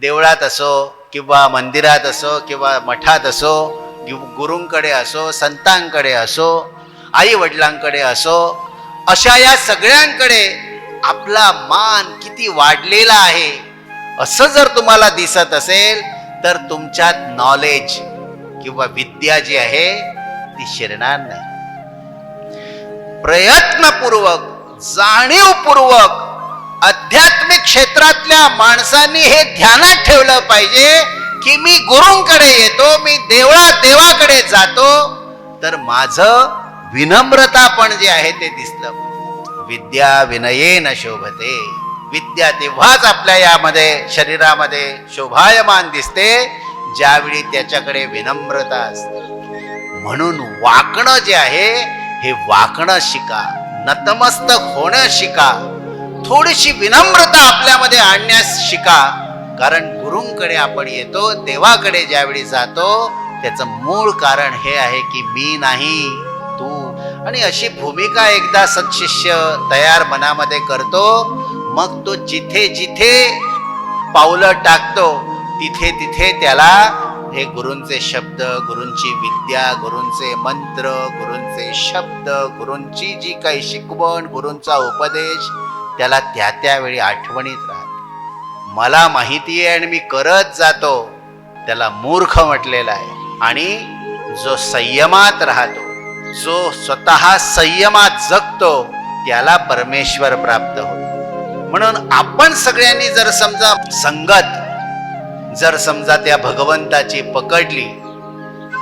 देवळात असो किंवा मंदिरात असो किंवा मठात असो गुरूंकडे असो संतांकडे असो आई वडिलांकडे असो अशा या सगळ्यांकडे आपला मान किती वाढलेला आहे असं जर तुम्हाला दिसत असेल तर तुमच्यात नॉलेज किंवा विद्या जी आहे ती शिरणार नाही. प्रयत्नपूर्वक जाणीवपूर्वक आध्यात्मिक क्षेत्रातल्या माणसांनी हे ध्यानात ठेवलं पाहिजे की मी गुरुंकडे येतो मी देवळा देवाकडे जातो तर माझं विनम्रता पण जे आहे ते दिसलं. विद्या विनये न शोभते. विद्या तेव्हाच आपल्या यामध्ये शरीरामध्ये शोभायमान दिसते ज्यावेळी त्याच्याकडे विनम्रता असते. म्हणून वाकणं जे आहे हे वाकणं शिका नतमस्तक होणं शिका. थोडीशी विनम्रता आपल्यामध्ये आणण्यास शिका. कारण गुरुंकडे आपण येतो देवाकडे ज्यावेळी जातो त्याचं मूळ कारण हे आहे की मी नाही तू. आणि अशी भूमिका एकदा सत्शिष्य तयार मनामध्ये करतो मग तो जिथे जिथे पावलं टाकतो तिथे तिथे त्याला हे गुरूंचे शब्द गुरूंची विद्या गुरूंचे मंत्र गुरूंचे शब्द गुरूंची जी काही शिकवण गुरूंचा उपदेश त्याला त्या त्यावेळी आठवणीत राहत. मला माहिती आहे आणि मी करत जातो. त्याला मूर्ख म्हटलेला आहे. आणि जो संयमात राहतो जो स्वतः संयमात जगतो त्याला परमेश्वर प्राप्त होतो. म्हणून आपण सगळ्यांनी जर समजा संगत जर समजा त्या भगवंताची पकडली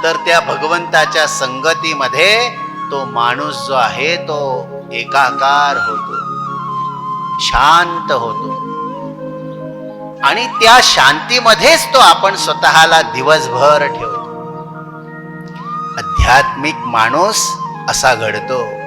तर त्या भगवंताच्या संगतीमध्ये तो माणूस जो आहे तो एकाकार होतो. शांत होतो. आणि त्या शांतीमध्येच तो आपण स्वतःला दिवसभर ठेवतो. आध्यात्मिक माणूस असा घडतो.